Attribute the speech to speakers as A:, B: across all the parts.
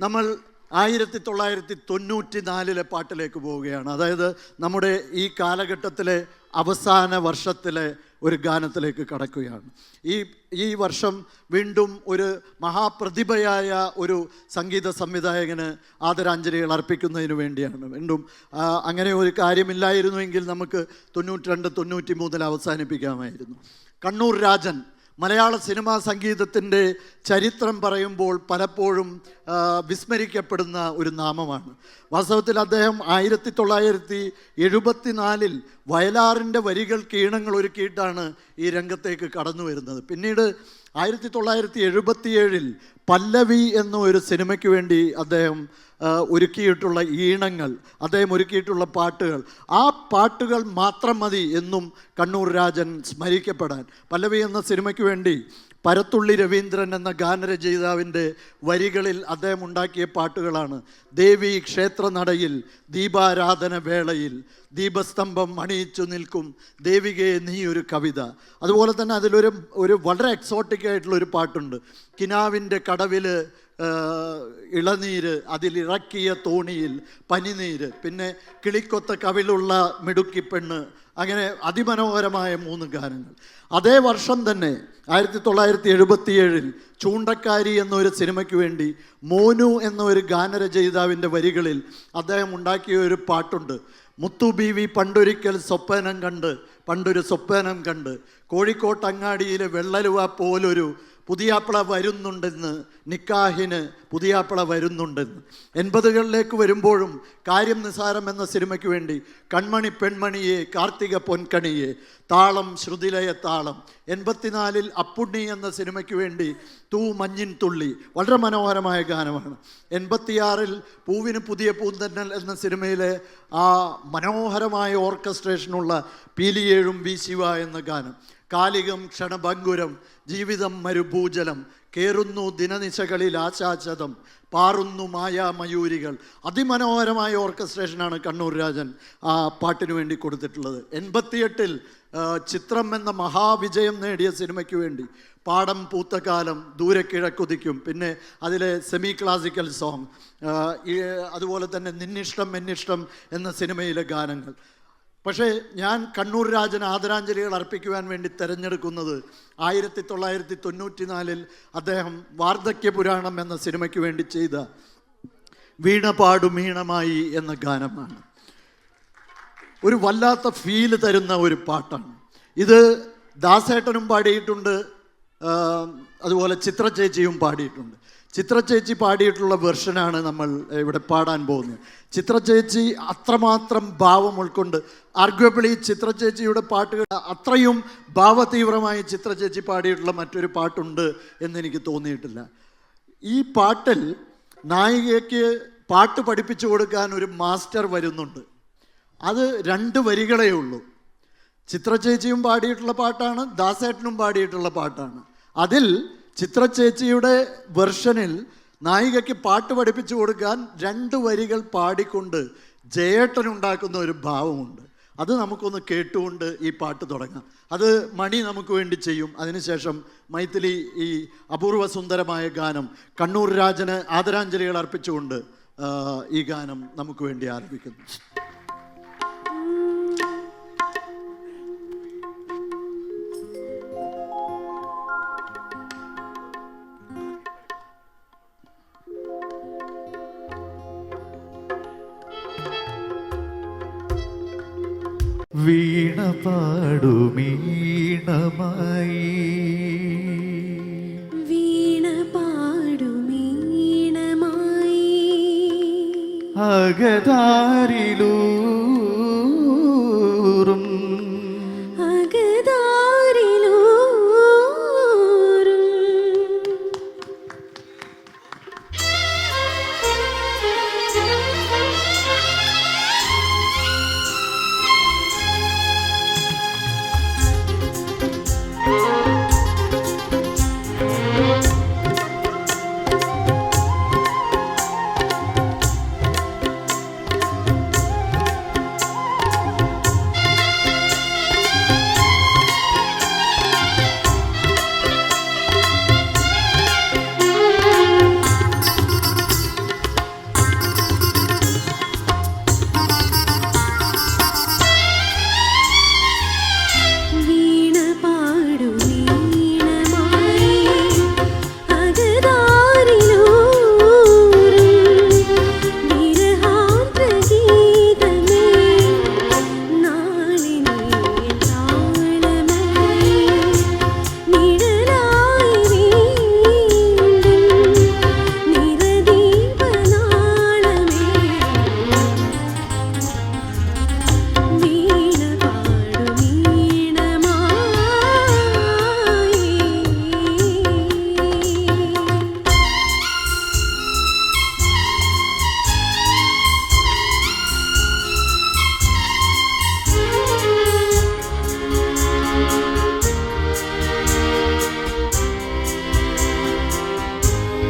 A: നമ്മൾ ആയിരത്തി തൊള്ളായിരത്തി തൊണ്ണൂറ്റി നാലിലെ പാട്ടിലേക്ക് പോവുകയാണ്. അതായത് നമ്മുടെ ഈ കാലഘട്ടത്തിലെ അവസാന വർഷത്തിലെ ഒരു ഗാനത്തിലേക്ക് കടക്കുകയാണ്. ഈ ഈ വർഷം വീണ്ടും ഒരു മഹാപ്രതിഭയായ ഒരു സംഗീത സംവിധായകന് ആദരാഞ്ജലികൾ അർപ്പിക്കുന്നതിന് വേണ്ടിയാണ്. വീണ്ടും അങ്ങനെ ഒരു കാര്യമില്ലായിരുന്നുവെങ്കിൽ നമുക്ക് തൊണ്ണൂറ്റി രണ്ട് തൊണ്ണൂറ്റി മൂന്നിൽ അവസാനിപ്പിക്കാമായിരുന്നു. കണ്ണൂർ രാജൻ മലയാള സിനിമാ സംഗീതത്തിന്റെ ചരിത്രം പറയുമ്പോൾ പലപ്പോഴും വിസ്മരിക്കപ്പെടുന്ന ഒരു നാമമാണ്. വാസ്തവത്തിൽ അദ്ദേഹം ആയിരത്തി തൊള്ളായിരത്തി എഴുപത്തിനാലിൽ വയലാറിന്റെ വരികൾ കീണങ്ങൾ ഒരുക്കിയിട്ടാണ് ഈ രംഗത്തേക്ക് കടന്നു വരുന്നത്. പിന്നീട് ആയിരത്തി തൊള്ളായിരത്തി എഴുപത്തിയേഴിൽ പല്ലവി എന്ന ഒരു സിനിമയ്ക്ക് വേണ്ടി അദ്ദേഹം ഒരുക്കിയിട്ടുള്ള ഈണങ്ങൾ അദ്ദേഹം ഒരുക്കിയിട്ടുള്ള പാട്ടുകൾ. ആ പാട്ടുകൾ മാത്രം മതി എന്നും കണ്ണൂർ രാജൻ സ്മരിക്കപ്പെടാൻ. പല്ലവി എന്ന സിനിമയ്ക്ക് വേണ്ടി പരത്തുള്ളി രവീന്ദ്രൻ എന്ന ഗാനരചയിതാവിന്റെ വരികളിൽ അദ്ദേഹം ഉണ്ടാക്കിയ പാട്ടുകളാണ്. ദേവി ക്ഷേത്രനടയിൽ ദീപാരാധന വേളയിൽ ദീപസ്തംഭം അണിയിച്ചു നിൽക്കും ദേവികയെ നീ ഒരു കവിത. അതുപോലെ തന്നെ അതിലൊരു ഒരു വളരെ എക്സോട്ടിക് ആയിട്ടുള്ള ഒരു പാട്ടുണ്ട്. കിനാവിന്റെ കടവിൽ ഇളനീര് അതിലിറക്കിയ തോണിയിൽ പനിനീര് പിന്നെ കിളിക്കൊത്ത കവിളുള്ള മിടുക്കി പെണ്ണ് അങ്ങനെ അതിമനോഹരമായ മൂന്ന് ഗാനങ്ങൾ. അതേ വർഷം തന്നെ ആയിരത്തി തൊള്ളായിരത്തി എഴുപത്തിയേഴിൽ ചൂണ്ടക്കാരി എന്നൊരു സിനിമയ്ക്ക് വേണ്ടി മോനു എന്നൊരു ഗാനരചയിതാവിന്റെ വരികളിൽ അദ്ദേഹം ഉണ്ടാക്കിയ ഒരു പാട്ടുണ്ട്. മുത്തു ബി വി പണ്ടൊരിക്കൽ സ്വപ്നം കണ്ട് പണ്ടൊരു സ്വപ്നം കണ്ട് കോഴിക്കോട്ടങ്ങാടിയിലെ വെള്ളലുവ പോലൊരു പുതിയാപ്പിള വരുന്നുണ്ടെന്ന് നിക്കാഹിന് പുതിയാപ്പിള വരുന്നുണ്ടെന്ന്. എൺപതുകളിലേക്ക് വരുമ്പോഴും കാര്യം നിസാരം എന്ന സിനിമയ്ക്ക് വേണ്ടി കൺമണി പെൺമണിയെ കാർത്തിക പൊൻകണിയെ താളം ശ്രുതിലയ താളം. എൺപത്തിനാലിൽ അപ്പുണ്ണി എന്ന സിനിമയ്ക്ക് വേണ്ടി തൂ മഞ്ഞിൻ തുള്ളി. വളരെ മനോഹരമായ ഗാനമാണ്. എൺപത്തിയാറിൽ പൂവിന് പുതിയ പൂന്തന്നൽ എന്ന സിനിമയിലെ ആ മനോഹരമായ ഓർക്കസ്ട്രേഷനുള്ള പീലിയേഴും വി ശിവ എന്ന ഗാനം. കാലികം ക്ഷണഭങ്കുരം ജീവിതം മരുഭൂജലം കേറുന്നു ദിനനിശകളിൽ ആശാചതം പാറുന്നു മായാമയൂരികൾ. അതിമനോഹരമായ ഓർക്കസ്ട്രേഷനാണ് കണ്ണൂർ രാജൻ ആ പാട്ടിനു വേണ്ടി കൊടുത്തിട്ടുള്ളത്. എൺപത്തിയെട്ടിൽ ചിത്രം എന്ന മഹാവിജയം നേടിയ സിനിമയ്ക്ക് വേണ്ടി പാടം പൂത്തകാലം ദൂരെ കിഴക്കുതിക്കും പിന്നെ അതിലെ സെമി ക്ലാസിക്കൽ സോങ് അതുപോലെ തന്നെ നിന്നിഷ്ടം എന്നിഷ്ടം എന്ന സിനിമയിലെ ഗാനങ്ങൾ. പക്ഷേ ഞാൻ കണ്ണൂർ രാജന് ആദരാഞ്ജലികൾ അർപ്പിക്കുവാൻ വേണ്ടി തിരഞ്ഞെടുക്കുന്നത് ആയിരത്തി തൊള്ളായിരത്തി തൊണ്ണൂറ്റി നാലിൽ അദ്ദേഹം വാർദ്ധക്യ പുരാണം എന്ന സിനിമയ്ക്ക് വേണ്ടി ചെയ്ത വീണപാടുമീണമായി എന്ന ഗാനമാണ്. ഒരു വല്ലാത്ത ഫീൽ തരുന്ന ഒരു പാട്ടാണ്. ഇത് ദാസേട്ടനും പാടിയിട്ടുണ്ട് അതുപോലെ ചിത്രചേച്ചിയും പാടിയിട്ടുണ്ട്. ചിത്ര ചേച്ചി പാടിയിട്ടുള്ള വെർഷനാണ് നമ്മൾ ഇവിടെ പാടാൻ പോകുന്നത്. ചിത്ര ചേച്ചി അത്രമാത്രം ഭാവം ഉൾക്കൊണ്ട് ആർഗ്വബിളി ചിത്ര ചേച്ചിയുടെ പാട്ടുകൾ അത്രയും ഭാവതീവ്രമായി ചിത്ര ചേച്ചി പാടിയിട്ടുള്ള മറ്റൊരു പാട്ടുണ്ട് എന്നെനിക്ക് തോന്നിയിട്ടില്ല. ഈ പാട്ടിൽ നായികയ്ക്ക് പാട്ട് പഠിപ്പിച്ചു കൊടുക്കാൻ ഒരു മാസ്റ്റർ വരുന്നുണ്ട്. അത് രണ്ട് വരികളേ ഉള്ളൂ. ചിത്ര ചേച്ചിയും പാടിയിട്ടുള്ള പാട്ടാണ് ദാസേട്ടനും പാടിയിട്ടുള്ള പാട്ടാണ്. അതിൽ ചിത്ര ചേച്ചിയുടെ വെർഷനിൽ നായികയ്ക്ക് പാട്ട് പഠിപ്പിച്ചു കൊടുക്കാൻ രണ്ട് വരികൾ പാടിക്കൊണ്ട് ജയേട്ടൻ ഉണ്ടാക്കുന്ന ഒരു ഭാവമുണ്ട്. അത് നമുക്കൊന്ന് കേട്ടുകൊണ്ട് ഈ പാട്ട് തുടങ്ങാം. അത് മണി നമുക്ക് വേണ്ടി ചെയ്യും. അതിനുശേഷം മൈഥിലി ഈ അപൂർവ സുന്ദരമായ ഗാനം കണ്ണൂർ രാജന് ആദരാഞ്ജലികൾ അർപ്പിച്ചുകൊണ്ട് ഈ ഗാനം നമുക്ക് വേണ്ടി ആരംഭിക്കുന്നു.
B: പാടുമീണമായി.
C: വീണ പാടുമീണമായി.
B: അകതാരിലൂറും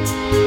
C: Thank
A: you.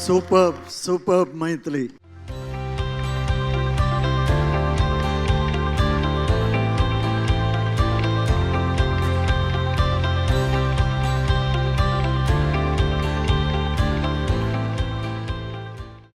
A: Superb, superb, Maitri.